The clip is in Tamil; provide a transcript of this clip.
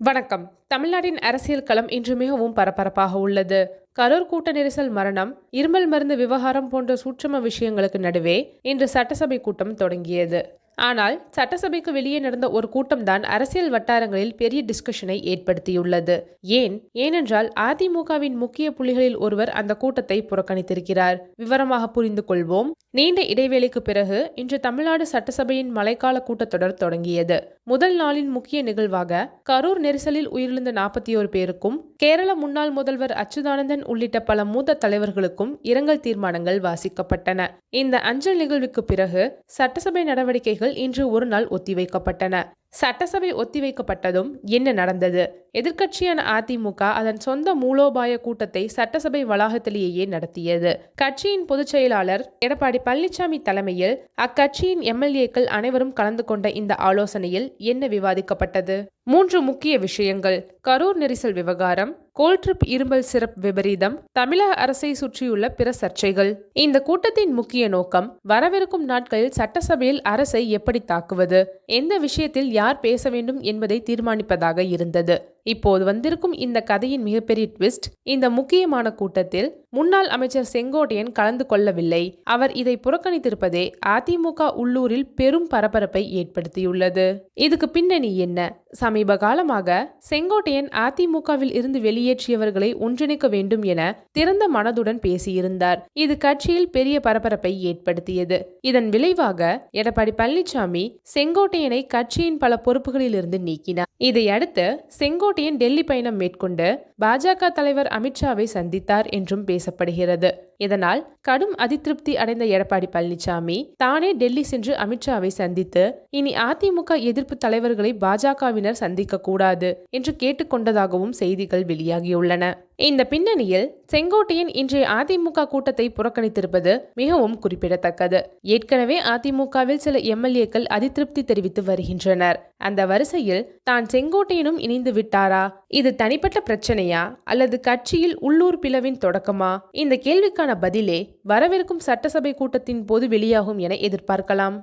வணக்கம். தமிழ்நாட்டின் அரசியல் களம் இன்று மிகவும் பரபரப்பாக உள்ளது. கரூர் கூட்ட நெரிசல் மரணம் இருமல் மருந்து விவகாரம் போன்ற சூட்சம விஷயங்களுக்கு நடுவே இன்று சட்டசபை கூட்டம் தொடங்கியது. ஆனால் சட்டசபைக்கு வெளியே நடந்த ஒரு கூட்டம்தான் அரசியல் வட்டாரங்களில் பெரிய டிஸ்கஷனை ஏற்படுத்தியுள்ளது. ஏன்? ஏனென்றால் அதிமுகவின் முக்கிய புள்ளிகளில் ஒருவர் அந்த கூட்டத்தை புறக்கணித்திருக்கிறார். விவரமாக புரிந்து கொள்வோம். நீண்ட இடைவேளைக்கு பிறகு இன்று தமிழ்நாடு சட்டசபையின் மழைக்கால கூட்டத்தொடர் தொடங்கியது. முதல் நாளின் முக்கிய நிகழ்வாக கரூர் நெரிசலில் உயிரிழந்த நாற்பத்தி ஒரு பேருக்கும் கேரள முன்னாள் முதல்வர் அச்சுதானந்தன் உள்ளிட்ட பல மூத்த தலைவர்களுக்கும் இரங்கல் தீர்மானங்கள் வாசிக்கப்பட்டன. இந்த அஞ்சல் நிகழ்வுக்கு பிறகு சட்டசபை நடவடிக்கைகள் இன்று ஒரு நாள் ஒத்திவைக்கப்பட்டன. சட்டசபை ஒத்திவைக்கப்பட்டதும் என்ன நடந்தது? எதிர்க்கட்சியான அதிமுக அதன் சொந்த மூலோபாய கூட்டத்தை சட்டசபை வளாகத்திலேயே நடத்தியது. கட்சியின் பொதுச் செயலாளர் எடப்பாடி பழனிசாமி தலைமையில் அக்கட்சியின் எம்எல்ஏக்கள் அனைவரும் கலந்து கொண்ட இந்த ஆலோசனையில் என்ன விவாதிக்கப்பட்டது? மூன்று முக்கிய விஷயங்கள். கரூர் நெரிசல் விவகாரம் கோல்ட்ரிப் இரும்பல் சிறப் விபரீதம் தமிழக அரசை சுற்றியுள்ள பிற சர்ச்சைகள். இந்த கூட்டத்தின் முக்கிய நோக்கம் வரவிருக்கும் நாட்களில் சட்டசபையில் அரசை எப்படி தாக்குவது? எந்த விஷயத்தில் யார் பேச வேண்டும் என்பதை தீர்மானிப்பதாக இருந்தது. இப்போது வந்திருக்கும் இந்த கதையின் மிகப்பெரிய ட்விஸ்ட் இந்த முக்கியமான கூட்டத்தில் முன்னாள் அமைச்சர் செங்கோட்டையன் கலந்து கொள்ளவில்லை. அவர் இதை புறக்கணித்திருப்பதே அதிமுக உள்ளூரில் பெரும் பரபரப்பை ஏற்படுத்தியுள்ளது. இதுக்கு பின்னணி என்ன? சமீப காலமாக செங்கோட்டையன் அதிமுகவில் இருந்து வெளியேற்றியவர்களை ஒன்றிணைக்க வேண்டும் என திறந்த மனதுடன் பேசியிருந்தார். இது கட்சியில் பெரிய பரபரப்பை ஏற்படுத்தியது. இதன் விளைவாக எடப்பாடி பழனிசாமி செங்கோட்டையனை கட்சியின் பல பொறுப்புகளிலிருந்து நீக்கினார். இதையடுத்து செங்கோட்டையன் டெல்லி பயணம் மேற்கொண்டு பாஜக தலைவர் அமித்ஷாவை சந்தித்தார் என்றும் பேசப்படுகிறது. இதனால் கடும் அதிருப்தி அடைந்த எடப்பாடி பழனிசாமி தானே டெல்லி சென்று அமித்ஷாவை சந்தித்து இனி அதிமுக எதிர்ப்பு தலைவர்களை பாஜகவினர் சந்திக்க கூடாது என்று கேட்டுக்கொண்டதாகவும் செய்திகள் வெளியாகியுள்ளன. இந்த பின்னணியில் செங்கோட்டையின் இன்றைய அதிமுக கூட்டத்தை புறக்கணித்திருப்பது மிகவும் குறிப்பிடத்தக்கது. ஏற்கனவே அதிமுகவில் சில எம்எல்ஏக்கள் அதிருப்தி தெரிவித்து வருகின்றனர். அந்த வரிசையில் தான் செங்கோட்டையனும் இணைந்து விட்டாரா? இது தனிப்பட்ட பிரச்சனையா? அல்லது கட்சியில் உள்ளூர் பிளவின் தொடக்கமா? இந்த கேள்விக்கான பதிலே வரவிருக்கும் சட்டசபை கூட்டத்தின் போது வெளியாகும் என எதிர்பார்க்கலாம்.